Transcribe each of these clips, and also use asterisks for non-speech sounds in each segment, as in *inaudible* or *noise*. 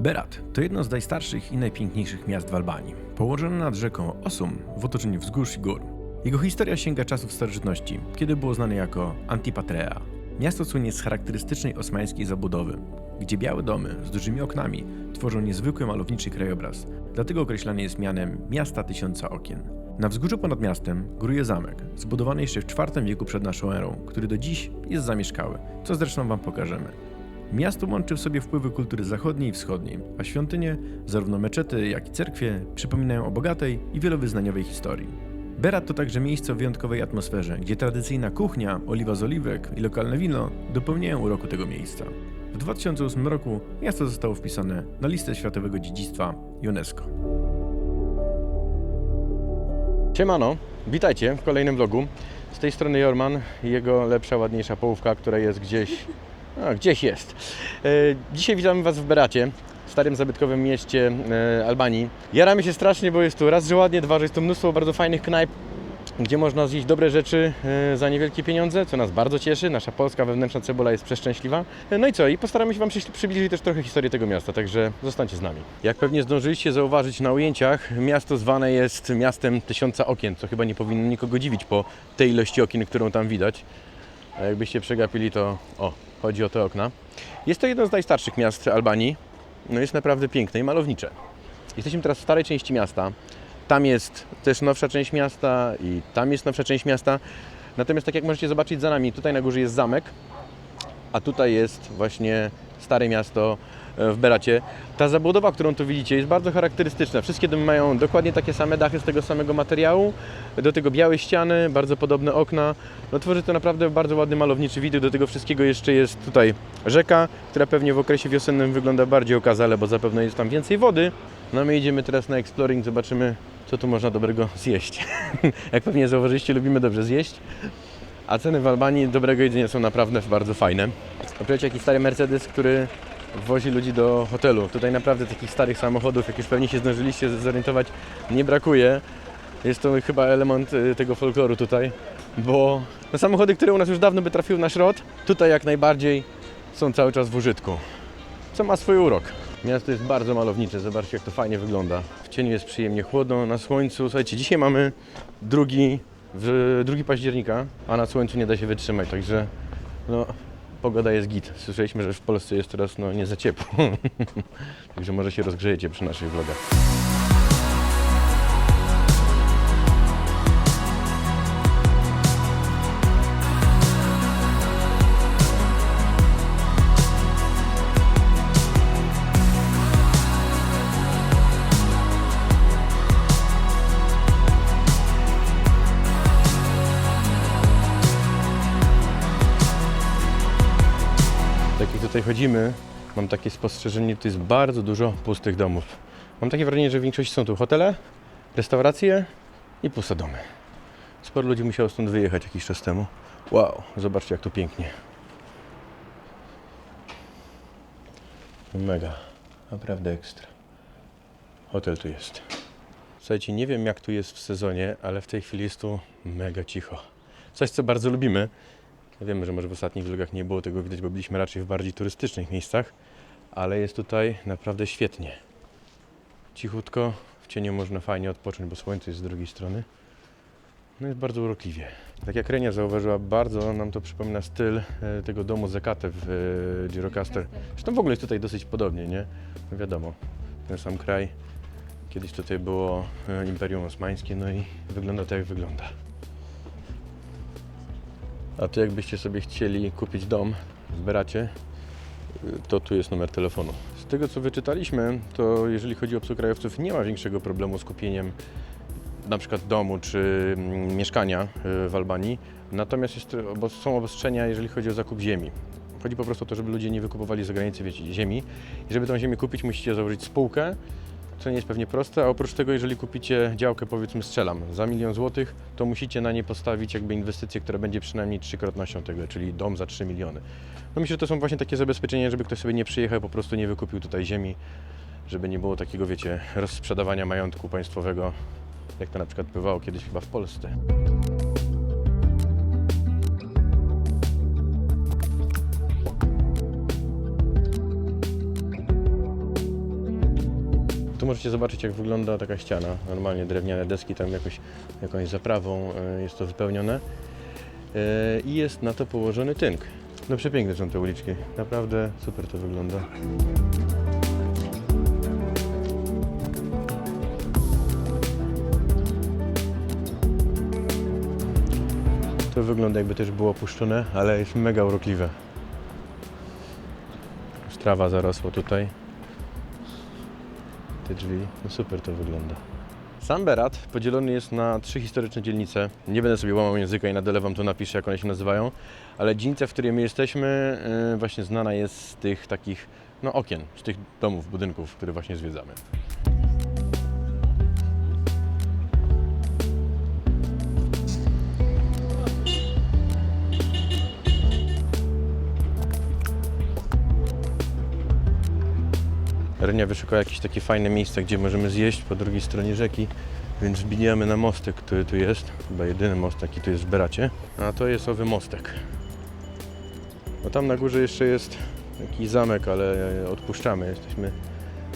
Berat to jedno z najstarszych i najpiękniejszych miast w Albanii. Położone nad rzeką Osum w otoczeniu wzgórz i gór. Jego historia sięga czasów starożytności, kiedy było znane jako Antipatrea. Miasto słynie z charakterystycznej osmańskiej zabudowy, gdzie białe domy z dużymi oknami tworzą niezwykły malowniczy krajobraz, dlatego określany jest mianem Miasta Tysiąca Okien. Na wzgórzu ponad miastem góruje zamek, zbudowany jeszcze w IV wieku przed naszą erą, który do dziś jest zamieszkały, co zresztą Wam pokażemy. Miasto łączy w sobie wpływy kultury zachodniej i wschodniej, a świątynie, zarówno meczety, jak i cerkwie, przypominają o bogatej i wielowyznaniowej historii. Berat to także miejsce o wyjątkowej atmosferze, gdzie tradycyjna kuchnia, oliwa z oliwek i lokalne wino dopełniają uroku tego miejsca. W 2008 roku miasto zostało wpisane na listę Światowego Dziedzictwa UNESCO. Siemano, witajcie w kolejnym vlogu. Z tej strony Jorman i jego lepsza, ładniejsza połówka, która jest gdzieś... A, gdzieś jest. E, dzisiaj witamy Was w Beracie, starym zabytkowym mieście e, Albanii. Jaramy się strasznie, bo jest tu raz, że ładnie, dwa, że jest tu mnóstwo bardzo fajnych knajp, gdzie można zjeść dobre rzeczy e, za niewielkie pieniądze, co nas bardzo cieszy. Nasza polska wewnętrzna cebula jest przeszczęśliwa. No i co? I postaramy się Wam przybliżyć też trochę historię tego miasta, także zostańcie z nami. Jak pewnie zdążyliście zauważyć na ujęciach, miasto zwane jest miastem tysiąca okien, co chyba nie powinno nikogo dziwić po tej ilości okien, którą tam widać. A jakbyście przegapili, to o, chodzi o te okna. Jest to jedno z najstarszych miast Albanii. No jest naprawdę piękne i malownicze. Jesteśmy teraz w starej części miasta. Tam jest też nowsza część miasta i tam jest nowsza część miasta. Natomiast tak jak możecie zobaczyć za nami, tutaj na górze jest zamek, a tutaj jest właśnie stare miasto e, w Beracie. Ta zabudowa, którą tu widzicie, jest bardzo charakterystyczna. Wszystkie domy mają dokładnie takie same dachy z tego samego materiału, do tego białe ściany, bardzo podobne okna. No tworzy to naprawdę bardzo ładny malowniczy widok. Do tego wszystkiego jeszcze jest tutaj rzeka, która pewnie w okresie wiosennym wygląda bardziej okazale, bo zapewne jest tam więcej wody. No my idziemy teraz na exploring, zobaczymy co tu można dobrego zjeść. *laughs* Jak pewnie zauważyliście, lubimy dobrze zjeść. A ceny w Albanii dobrego jedzenia są naprawdę bardzo fajne. Zobaczcie jaki stary Mercedes, który wozi ludzi do hotelu. Tutaj naprawdę takich starych samochodów, jak już pewnie się zdążyliście zorientować, nie brakuje. Jest to chyba element y, tego folkloru tutaj, bo no, samochody, które u nas już dawno by trafiły na szrot, tutaj jak najbardziej są cały czas w użytku. Co ma swój urok. Miasto jest bardzo malownicze, zobaczcie jak to fajnie wygląda. W cieniu jest przyjemnie chłodno, na słońcu. Słuchajcie, dzisiaj mamy drugi, w, 2 października, a na słońcu nie da się wytrzymać, także no, pogoda jest git. Słyszeliśmy, że w Polsce jest teraz no, nie za ciepło, *laughs* także może się rozgrzejecie przy naszych vlogach. Tutaj chodzimy, mam takie spostrzeżenie, tu jest bardzo dużo pustych domów. Mam takie wrażenie, że w większości są tu hotele, restauracje i puste domy. Sporo ludzi musiało stąd wyjechać jakiś czas temu. Wow, zobaczcie jak tu pięknie. Mega, naprawdę ekstra. Hotel tu jest. Słuchajcie, nie wiem jak tu jest w sezonie, ale w tej chwili jest tu mega cicho. Coś, co bardzo lubimy. Wiemy, że może w ostatnich vlogach nie było tego widać, bo byliśmy raczej w bardziej turystycznych miejscach, ale jest tutaj naprawdę świetnie. Cichutko, w cieniu można fajnie odpocząć, bo słońce jest z drugiej strony. No jest bardzo urokliwie. Tak jak Renia zauważyła, bardzo nam to przypomina styl e, tego domu Zekate w e, Girocaster. Zresztą w ogóle jest tutaj dosyć podobnie, nie? No wiadomo, ten sam kraj. Kiedyś tutaj było e, Imperium Osmańskie, no i wygląda tak jak wygląda. A tu jakbyście sobie chcieli kupić dom w Beracie, to tu jest numer telefonu. Z tego co wyczytaliśmy, to jeżeli chodzi o obcokrajowców, nie ma większego problemu z kupieniem na przykład domu czy mm, mieszkania y, w Albanii. Natomiast jest, obo- są obostrzenia, jeżeli chodzi o zakup ziemi. Chodzi po prostu o to, żeby ludzie nie wykupowali za granicę wiecie, ziemi. I żeby tą ziemię kupić, musicie założyć spółkę, co nie jest pewnie proste, a oprócz tego, jeżeli kupicie działkę, powiedzmy strzelam, za milion złotych, to musicie na nie postawić jakby inwestycję, która będzie przynajmniej trzykrotnością tego, czyli dom za 3 miliony. No myślę, że to są właśnie takie zabezpieczenia, żeby ktoś sobie nie przyjechał, po prostu nie wykupił tutaj ziemi, żeby nie było takiego, wiecie, rozsprzedawania majątku państwowego, jak to na przykład bywało kiedyś chyba w Polsce. Możecie zobaczyć, jak wygląda taka ściana. Normalnie drewniane deski, tam jakoś, jakąś zaprawą e, jest to wypełnione. E, I jest na to położony tynk. No przepiękne są te uliczki. Naprawdę super to wygląda. To wygląda jakby też było opuszczone, ale jest mega urokliwe. Już Trawa zarosła tutaj. Te drzwi, no super to wygląda. Sam Berat podzielony jest na trzy historyczne dzielnice. Nie będę sobie łamał języka i na dole wam to napiszę, jak one się nazywają. Ale dzielnica, w której my jesteśmy, yy, właśnie znana jest z tych takich no, okien, z tych domów, budynków, które właśnie zwiedzamy. Renia wyszukała jakieś takie fajne miejsce, gdzie możemy zjeść po drugiej stronie rzeki, więc wbijamy na mostek, który tu jest. Chyba jedyny most, jaki tu jest w Beracie. A to jest owy mostek. No tam na górze jeszcze jest jakiś zamek, ale odpuszczamy. Jesteśmy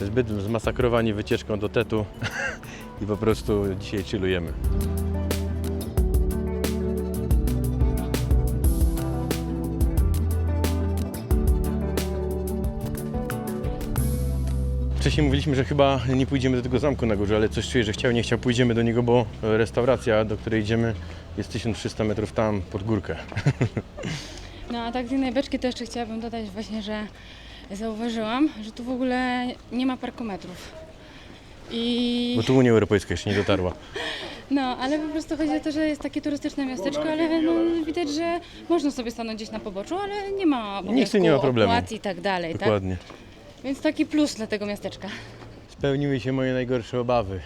zbyt zmasakrowani wycieczką do Tetu *laughs* i po prostu dzisiaj chillujemy. Wcześniej mówiliśmy, że chyba nie pójdziemy do tego zamku na górze, ale coś czuję, że chciał, nie chciał, pójdziemy do niego, bo restauracja, do której idziemy, jest 1300 metrów tam pod górkę. *laughs* No a tak z innej beczki to jeszcze chciałabym dodać właśnie, że zauważyłam, że tu w ogóle nie ma parkometrów. I Bo tu Unia Europejska jeszcze nie dotarła. *laughs* no, ale po prostu chodzi o to, że jest takie turystyczne miasteczko, ale no, widać, że można sobie stanąć gdzieś na poboczu, ale nie ma tym nie ma obowiązku problemu. opłat i tak dalej, tak? Więc taki plus dla tego miasteczka. Spełniły się moje najgorsze obawy.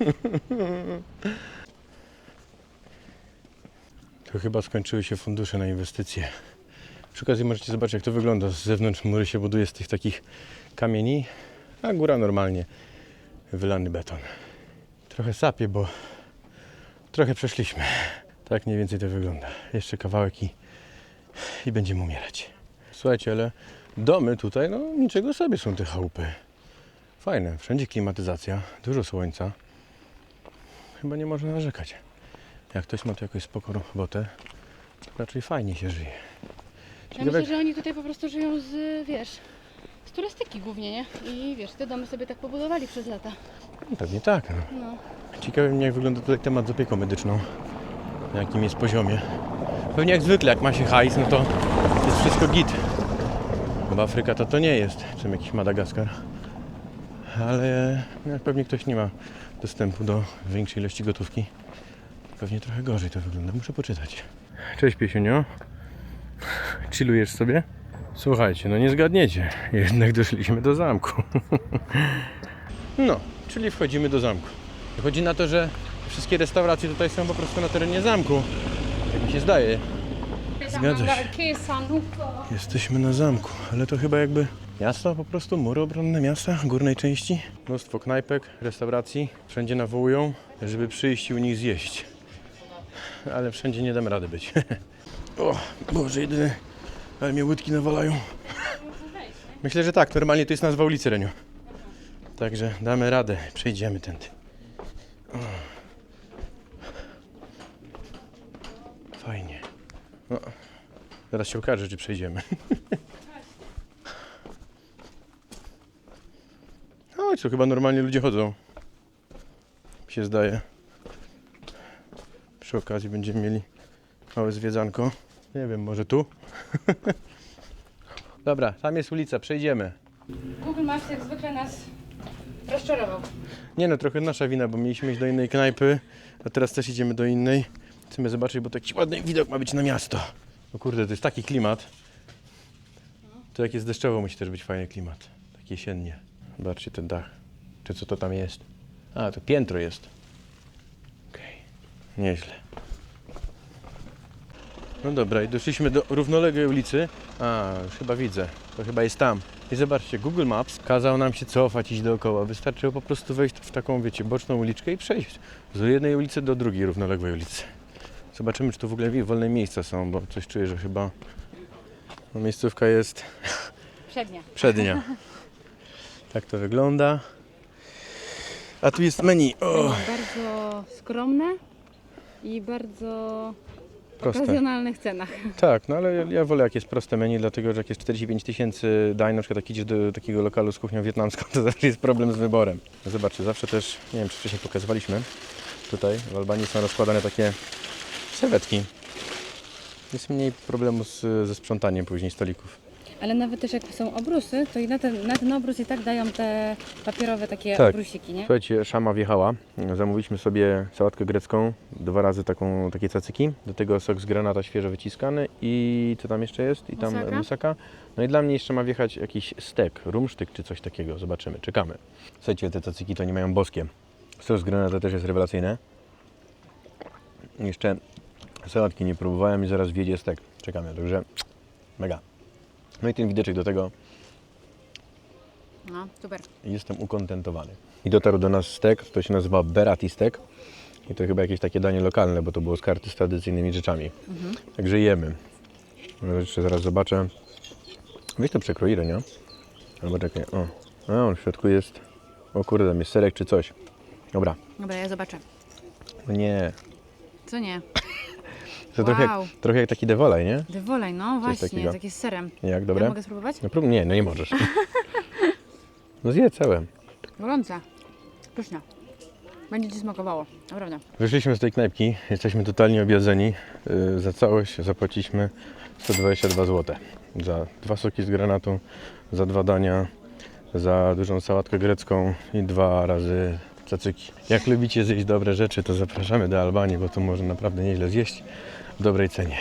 *laughs* To chyba skończyły się fundusze na inwestycje. Przy okazji możecie zobaczyć, jak to wygląda. Z zewnątrz mury się buduje z tych takich kamieni, a góra normalnie wylany beton. Trochę sapie, bo trochę przeszliśmy. Tak mniej więcej to wygląda. Jeszcze kawałek i, i będziemy umierać. Słuchajcie, ale domy tutaj, no niczego sobie są te chałupy. Fajne, wszędzie klimatyzacja, dużo słońca. Chyba nie można narzekać. Jak ktoś ma tu jakąś spoko robotę, to raczej fajnie się żyje. Ja myślę, że oni tutaj po prostu żyją z, wiesz, z turystyki głównie, nie? I wiesz, te domy sobie tak pobudowali przez lata. jak- pewnie tak. No. No. Ciekawe mnie, jak wygląda tutaj temat z opieką medyczną. Na jakim jest poziomie. Pewnie jak zwykle, jak ma się hajs, no to jest wszystko git. Chyba Afryka to to nie jest, czym jakiś Madagaskar. Ale jak pewnie ktoś nie ma dostępu do większej ilości gotówki, pewnie trochę gorzej to wygląda. Muszę poczytać. Cześć Piesiunio. Chillujesz sobie? Słuchajcie, no nie zgadniecie. Jednak doszliśmy do zamku. *laughs* No, czyli wchodzimy do zamku. Chodzi na to, że wszystkie restauracje tutaj są po prostu na terenie zamku. Tak mi się zdaje. Zgadza się. Jesteśmy na zamku, ale to chyba jakby miasto, po prostu mury obronne miasta, górnej części. Mnóstwo knajpek, restauracji, wszędzie nawołują, żeby przyjść i u nich zjeść. Ale wszędzie nie dam rady być. *laughs* o, Boże, jedyne, ale mnie łydki nawalają. Myślę, że tak, normalnie to jest nazwa ulicy Reniu. Także damy radę, przejdziemy tędy. O. Fajnie. No, zaraz się okaże, czy przejdziemy. *laughs* Chodź, to chyba normalnie ludzie chodzą. Mi się zdaje. Przy okazji będziemy mieli małe zwiedzanko. Nie wiem, może tu? *laughs* Dobra, tam jest ulica, przejdziemy. Google Maps jak zwykle nas rozczarował. Nie no, trochę nasza wina, bo mieliśmy iść do innej knajpy, a teraz też idziemy do innej. Chcemy zobaczyć, bo taki ładny widok ma być na miasto. O kurde, to jest taki klimat. To jak jest deszczowo, musi też być fajny klimat. Tak jesiennie. Zobaczcie ten dach. Czy co to tam jest? A, to piętro jest. Okej, nieźle. No dobra, i doszliśmy do równoległej ulicy. A, już chyba widzę. To chyba jest tam. I zobaczcie, Google Maps kazał nam się cofać, iść dookoła. Wystarczyło po prostu wejść w taką, wiecie, boczną uliczkę i przejść z jednej ulicy do drugiej równoległej ulicy. Zobaczymy, czy tu w ogóle wolne miejsca są, bo coś czuję, że chyba no, miejscówka jest *laughs* Przednia. przednia. Tak to wygląda. A tu jest menu. Bardzo skromne i bardzo proste. okazjonalnych cenach. Tak, no ale ja- ja wolę jak jest proste menu, dlatego że jak jest 45 tysięcy dań, na przykład jak idziesz do takiego lokalu z kuchnią wietnamską, *laughs* to zawsze jest problem z wyborem. Zobaczcie, zawsze też, nie wiem czy wcześniej pokazywaliśmy, tutaj w Albanii są rozkładane takie serwetki. Jest mniej problemu z, ze sprzątaniem później stolików. Ale nawet też jak są obrusy, to i na ten, na ten obrus i tak dają te papierowe takie Tak. obrusiki, nie? Słuchajcie, szama wjechała. Zamówiliśmy sobie sałatkę grecką, dwa razy taką, takie cacyki. Do tego sok z granata świeżo wyciskany i co tam jeszcze jest? I tam Musaka? musaka. No i dla mnie jeszcze ma wjechać jakiś stek, rumsztyk czy coś takiego. Zobaczymy, czekamy. Słuchajcie, te cacyki to nie mają boskie. Sos z granata też jest rewelacyjny. Jeszcze sałatki nie próbowałem i zaraz wjedzie stek. Czekamy, także mega. No i ten wideczek do tego No, super. Jestem ukontentowany. I dotarł do nas stek, to się nazywa Berati stek. I to chyba jakieś takie danie lokalne, bo to było z karty z tradycyjnymi rzeczami. Także jemy. No, Jeszcze zaraz zobaczę. Weź to przekroirę, nie? Albo czekaj, o. A, on w środku jest... O kurde, tam jest serek czy coś. Dobra. Dobra, ja zobaczę. Nie. Co nie? To trochę, Wow. jak, trochę jak taki devolaj, nie? Dywolej, no właśnie, takie z serem. Jak, dobre? Ja mogę spróbować? No, prób- nie, no nie możesz. *laughs* No zjedz całe. Gorące. Pyszne. Będzie Ci smakowało, naprawdę. Wyszliśmy z tej knajpki, jesteśmy totalnie objadzeni. Yy, Za całość zapłaciliśmy 122 zł. Za dwa soki z granatu, za dwa dania, za dużą sałatkę grecką i dwa razy cacyki. Jak lubicie zjeść dobre rzeczy, to zapraszamy do Albanii, bo tu można naprawdę nieźle zjeść w dobrej cenie.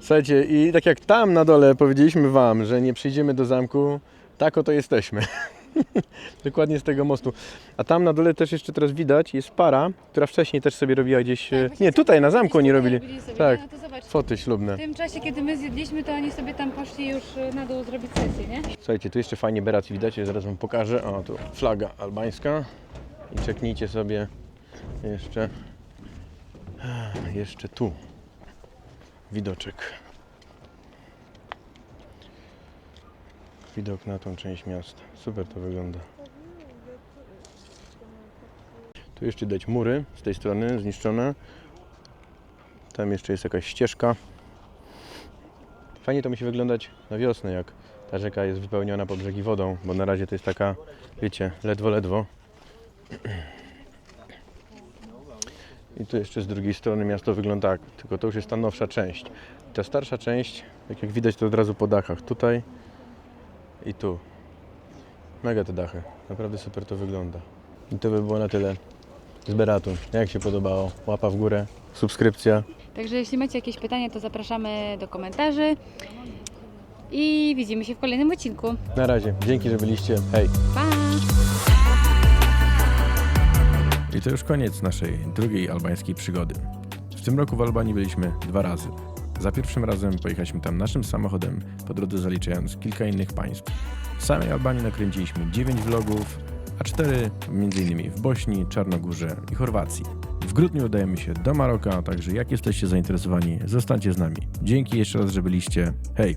Słuchajcie, i tak jak tam na dole powiedzieliśmy Wam, że nie przyjdziemy do zamku, tak oto jesteśmy. *laughs* Dokładnie z tego mostu. A tam na dole też jeszcze teraz widać, jest para, która wcześniej też sobie robiła gdzieś... e, właśnie nie, tutaj na zamku oni robili. Sobie, Tak. No to zobacz. Foty ślubne. W tym czasie, kiedy my zjedliśmy, to oni sobie tam poszli już y, na dół zrobić sesję, nie? Słuchajcie, tu jeszcze fajnie Berat widać, ja zaraz Wam pokażę. O, tu flaga albańska. I czeknijcie sobie jeszcze... Jeszcze tu. Widoczek. Widok na tą część miasta. Super to wygląda. Tu jeszcze dać mury z tej strony zniszczone. Tam jeszcze jest jakaś ścieżka. Fajnie to musi wyglądać na wiosnę, jak ta rzeka jest wypełniona po brzegi wodą, bo na razie to jest taka, wiecie, ledwo, ledwo. I tu jeszcze z drugiej strony miasto wygląda tak, tylko to już jest ta nowsza część. Ta starsza część, tak jak widać, to od razu po dachach. Tutaj i tu. Mega te dachy. Naprawdę super to wygląda. I to by było na tyle z Beratu. Jak się podobało? Łapa w górę, subskrypcja. Także jeśli macie jakieś pytania, to zapraszamy do komentarzy. I widzimy się w kolejnym odcinku. Na razie. Dzięki, że byliście. Hej! Pa! I to już koniec naszej drugiej albańskiej przygody. W tym roku w Albanii byliśmy dwa razy. Za pierwszym razem pojechaliśmy tam naszym samochodem, po drodze zaliczając kilka innych państw. W samej Albanii nakręciliśmy 9 vlogów, a 4 m.in. w Bośni, Czarnogórze i Chorwacji. W grudniu udajemy się do Maroka, także jak jesteście zainteresowani, zostańcie z nami. Dzięki jeszcze raz, że byliście. Hej!